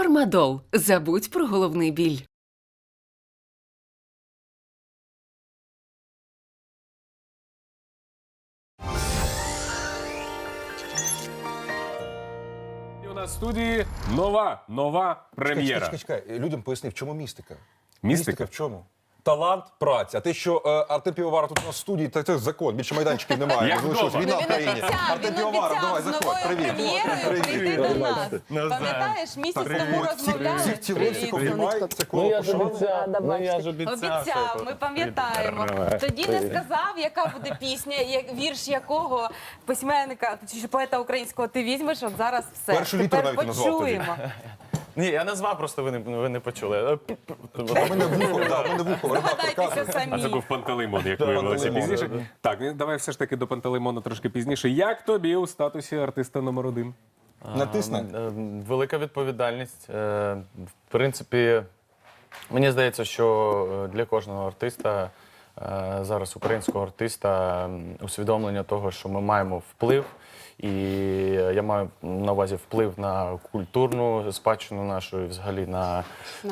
Фармадол. Забудь про головний біль. І у нас в студії нова, нова прем'єра. Чекай, чекай, чекай. Людям поясни, в чому містика? Містика? в чому? Талант, праця. А те, що е, Артем Півоваров тут у нас в студії, так це закон. Більше майданчиків немає. Як вдома. війна в країні. Він обіцяв, Артем він Півоваров, давай, обіцяв з заходь. новою Привіт. прем'єрою прийти до нас. Пам'ятаєш, місяць тому розмовляли. Всіх обіймай, це коло Ну я ж пошов. обіцяв, ну я ж обіцяв. Обіцяв, ми пам'ятаємо. Тоді не сказав, яка буде пісня, як вірш якого письменника чи поета українського ти візьмеш. От зараз все. Першу літеру Тепер навіть назвав тоді. почуємо. Ні, я назвав, просто ви не, ви не почули. У мене вухо, да, у мене вухо. редактор Здогадайтеся каже. А це самі. був пантелеймон, як виявилося Пантелеймон, пізніше. Так, ну, давай все ж таки до пантелеймона трошки пізніше. Як тобі у статусі артиста номер один? Натисни. Е, Велика відповідальність. Е, В принципі, мені здається, що е, для кожного артиста, е, зараз українського артиста, м, усвідомлення того, що ми маємо вплив. І я маю на увазі вплив на культурну спадщину нашу, і взагалі на, е,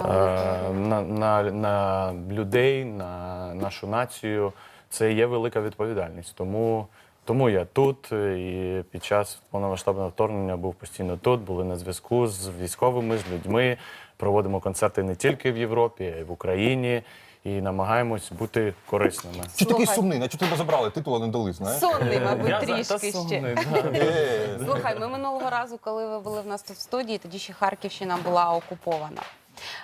на, на, на людей, на нашу націю. Це є велика відповідальність. Тому тому я тут і під час повномасштабного вторгнення був постійно тут, були на зв'язку з військовими, з людьми. Проводимо концерти не тільки в Європі, а й в Україні. І намагаємось бути корисними. Чи такий сумний? сумний? Наче тебе забрали, титула не дали, знаєш? Сонний, мабуть, Я трішки ще. сумний. Е, Слухай, ми минулого разу, коли ви були в нас тут в студії, тоді ще Харківщина була окупована.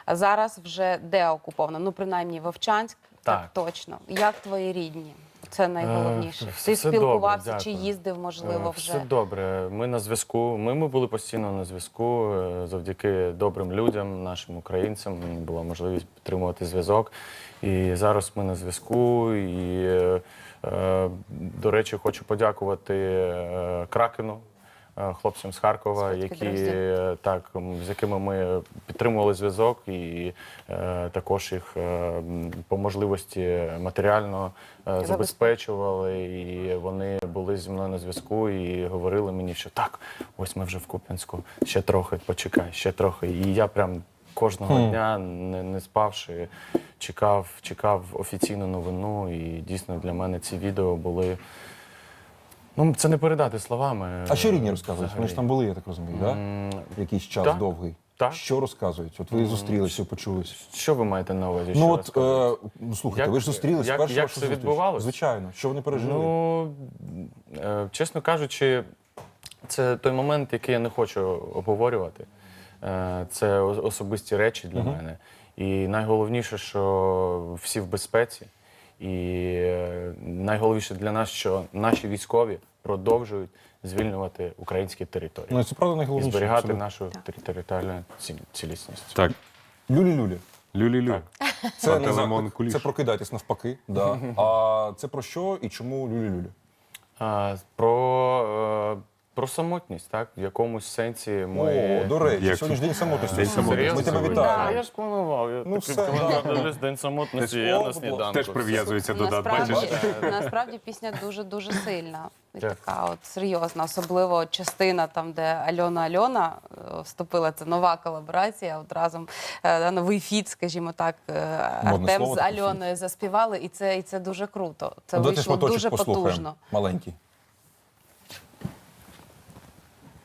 А зараз вже де окупована? Ну, принаймні Вовчанськ, так, Так. точно. Як твої рідні? Це найголовніше. Е, Ти все добре, спілкувався чи дякую. їздив, можливо, Е, вже? Все добре. Ми на зв'язку. Ми, ми були постійно на зв'язку е, завдяки добрим людям, нашим українцям. Була можливість підтримувати зв'язок. І зараз ми на зв'язку. І, е, е, до речі, хочу подякувати е, Кракену. Е, Хлопцям з Харкова, Сходський які е, так з якими ми підтримували зв'язок, і е, також їх е, по можливості матеріально е, забезпечували. І вони були зі мною на зв'язку і говорили мені, що так, ось ми вже в Куп'янську, ще трохи, почекай, ще трохи. І я прям кожного дня, не, не спавши, чекав, чекав офіційну новину. І дійсно для мене ці відео були. Ну, це не передати словами. А що рідні розказують? Вони ж там були, я так розумію, так? Якийсь час так. довгий. Так. Що розказують? От ви зустрілися, почулися. Що ви маєте на увазі? Ну що от, е, ну слухайте, Як- ви ж зустрілися як- перша як це зустріч. відбувалось? Звичайно, що вони пережили? Ну, е, чесно кажучи, це той момент, який я не хочу обговорювати. Е, Це особисті речі для мене. І найголовніше, що всі в безпеці. І е, найголовніше для нас, що наші військові продовжують звільнювати українські території Ну, це правда і найголовніше. зберігати абсолютно. нашу територіальну ці- цілісність. Так, Люлі-люлі. люлі-лю. Це, не Пантелеймон Куліш. це прокидайтесь навпаки. Да. А це про що і чому люлі-люлі? А, про, е, про самотність, так? В якомусь сенсі ми. О, до речі, Як сьогодні ж день самотності. День самотності Ми тебе сьогодні. вітаємо. А я ж планував. Я Ну, такий все, да. дивлюсь, день самотності, я на сніданку. Теж прив'язується до дат, бачиш? Насправді, насправді пісня дуже дуже сильна. І така от серйозна, особливо частина там, де Альона Альона е, вступила. Це нова колаборація. От разом е, новий фіт, скажімо так, е, Артем слово з таке, Альоною заспівали, і це, і це дуже круто. Це Давайте вийшло шматочок дуже послухаємо. потужно. Маленький.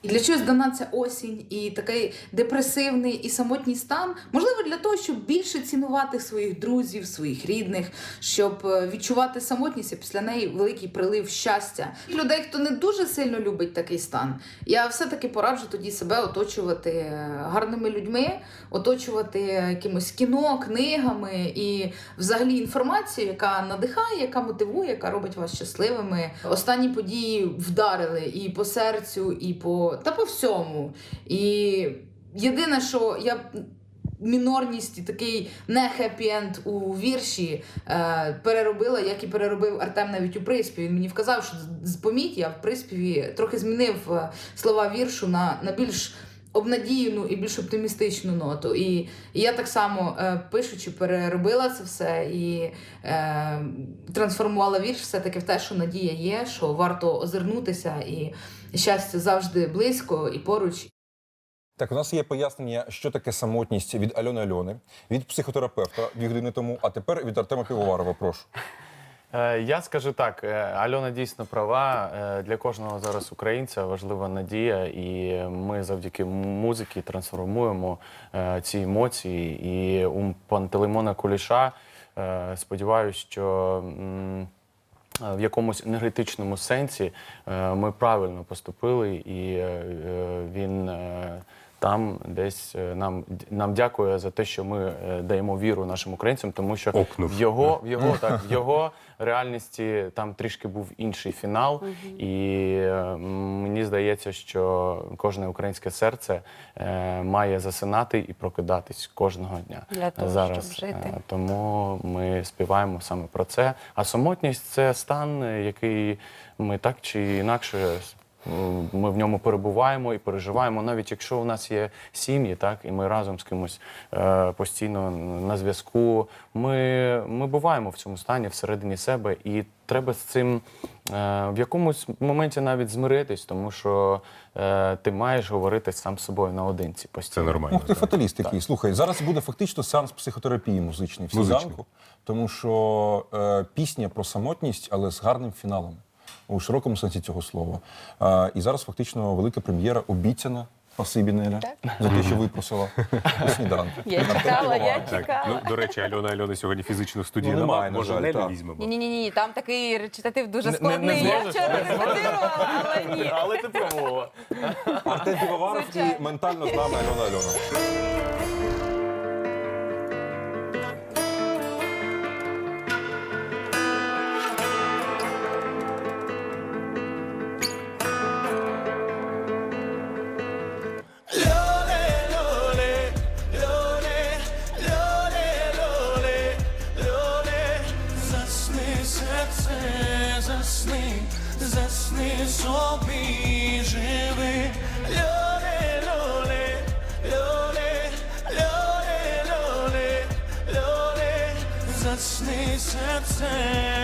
І для чогось дана ця осінь і такий депресивний і самотній стан. Можливо, для того, щоб більше цінувати своїх друзів, своїх рідних, щоб е, відчувати самотність, а після неї великий прилив щастя. Людей, хто не дуже сильно любить такий стан, я все-таки пораджу тоді себе оточувати е, гарними людьми, оточувати якимось кіно, книгами і взагалі інформацією, яка надихає, яка мотивує, яка робить вас щасливими. Останні події вдарили і по серцю, і по та по всьому. І єдине, що я. Мінорність і такий не хеппі-енд у вірші е, переробила, як і переробив Артем навіть у приспіві. Він мені вказав, що поміть, я в приспіві трохи змінив е, слова віршу на, на більш обнадіяну і більш оптимістичну ноту. І, і я так само е, пишучи, переробила це все і е, трансформувала вірш все-таки в те, що надія є, що варто озирнутися, і щастя завжди близько і поруч. Так, у нас є пояснення, що таке самотність від Альони Альони, від психотерапевта дві години тому, а тепер від Артема Півоварова. Прошу. Е, Я скажу так, е, Альона дійсно права. Е, Для кожного зараз українця важлива надія, і ми завдяки музиці трансформуємо ці емоції. І у Пантелеймона Куліша сподіваюся, що. Е, В якомусь енергетичному сенсі е, ми правильно поступили, і е, він там десь е, нам, нам дякує за те, що ми е, даємо віру нашим українцям, тому що Окнув. в його, в його так в його реальності там трішки був інший фінал, і е, мені здається, що кожне українське серце має засинати і прокидатись кожного дня. Для того, зараз. щоб жити. Тому ми співаємо саме про це. А самотність це стан, який ми так чи інакше. Ми в ньому перебуваємо і переживаємо, навіть якщо у нас є сім'ї, так і ми разом з кимось е, постійно на зв'язку. Ми, ми буваємо в цьому стані всередині себе, і треба з цим е, в якомусь моменті навіть змиритись, тому що е, ти маєш говорити сам з собою наодинці Це постійно. нормально. Ух ти, фаталіст який. Слухай, зараз буде фактично сеанс психотерапії музичний в сніданку, тому що е, пісня про самотність, але з гарним фіналом у широкому сенсі цього слова. Е, і зараз фактично велика прем'єра обіцяна. Спасибі, Неля, за те, що випросила у сніданку. Я чекала, я Так, чекала. ну, до речі, Альона Альона сьогодні фізично в студії Ну, нема. немає, на Може, жаль, так. візьмемо. Ні, ні, ні, ні, там такий речитатив дуже Не- не- складний. Я зможеш? вчора Не репетирувала, але ні. Але ти пробувала. Артем Півоваров і Звичайно. ментально з нами Альона Альона. Засни собі живи. Льоле, льоле, льоле, льоле, льоле, льоле. Засни, серце,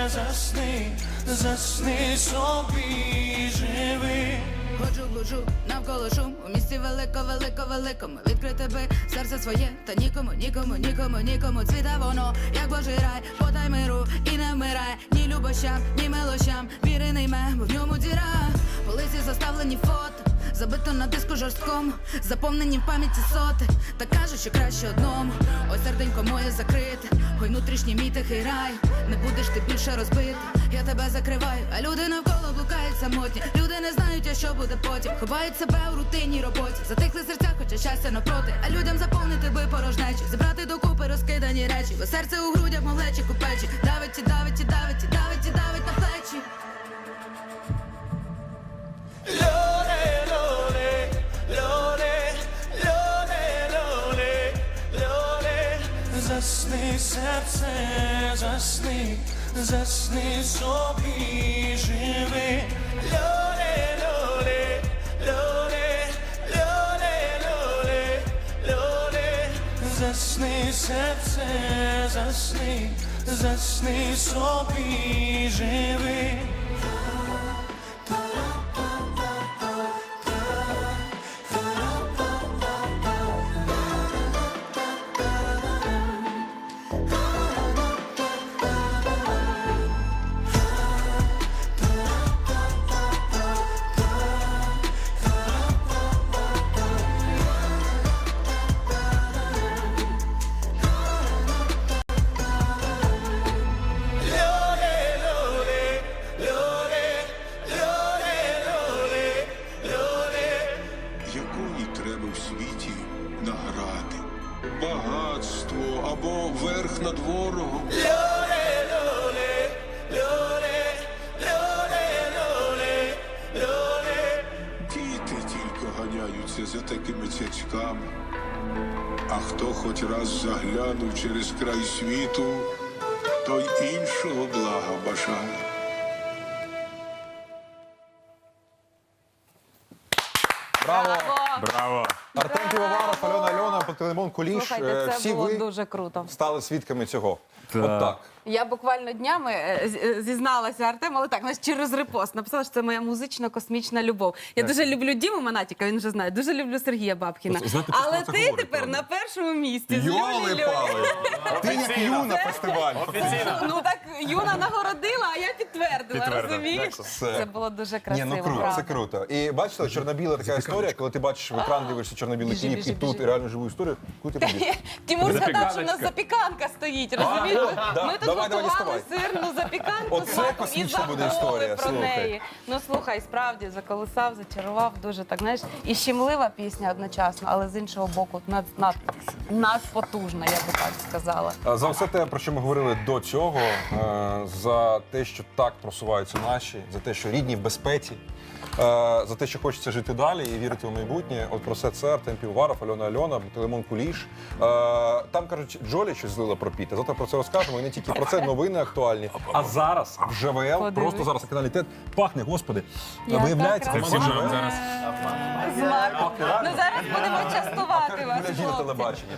засни, засни собі живи. Ходжу, блуджу навколо шум. У місті велико, велико, великому Відкрите би серце своє, та нікому, нікому, нікому, нікому цвіта воно, як божий рай, подай миру і не вмирай. Ні любощам, ні милощам, віри не йме, бо в ньому діра. Полиці заставлені фото, забито на диску жорсткому Заповнені в пам'яті соти, та кажуть, що краще одному Ось серденько моє закрите, ой внутрішній мій тихий рай Не будеш ти більше розбити, я тебе закриваю, а люди навколо блукають самотні. Люди не знають, а що буде потім. Ховають себе у рутинній роботі. Затихли серця, хоча щастя навпроти. А людям заповнити би порожнечі, зібрати докупи розкидані речі. Бо серце у грудях, мов лечик у печі. Давить і давить і давить і давить і давить на плечі. Серце, засни, засни собі живи. Льоле, льоле, льоле, льоле, льоле, льоле. Засни, серце, засни, засни собі живи. Багатство або верх над ворогом. Льоле, льоле, льоле, льоле, льоле, льоле. Діти тільки ганяються за такими цяцьками. А хто хоч раз заглянув через край світу, той іншого блага бажає. Браво! Браво! Артем Півоваров, Альона Альона, Куліш. Слухайте, Е, це Всі було ви дуже круто. стали свідками цього. Так. От так. Я буквально днями е, е, зізналася Артему, але так, знаєш, через репост. Написала, що це моя музично-космічна любов. Я дуже люблю Діму Манатіка, він вже знає. Дуже люблю Сергія Бабкіна. Знаєте, Але ти говорить, тепер правда. на першому місці. з Йоли-пали! Ти як юна фестиваль. Ну так Юна нагородила, а я підтвердила, розумієш? Все. Це було дуже Ні, ну круто, правда. це круто. І бачите, чорно-біла така історія, коли ти бачиш в екран, дивишся чорно-білий кліп і тут реально живу історію, куди ти? Тимур сказав, що у нас запіканка стоїть, розумієш? Ми тут давай, давай, готували діставай. сирну запіканку Оце з маком і космічна буде забули історія, про слухай. неї. Ну слухай, справді заколисав, зачарував дуже так, знаєш, і щемлива пісня одночасно, але з іншого боку над, над, надпотужна, я би так сказала. А За все те, про що ми говорили до цього, е, за те, що так просуваються наші, за те, що рідні в безпеці, за те, що хочеться жити далі і вірити в майбутнє. От про все це Артем Півоваров, Альона Альона, Телемон Куліш. Е, Там кажуть, Джолі щось злила про Піта. Завтра про це розкажемо. І не тільки про це новини актуальні. А зараз в ЖВЛ, просто зараз на каналі ТЕТ пахне, господи. Виявляється, команда зараз. З маком. Ну зараз будемо частувати вас. телебачення.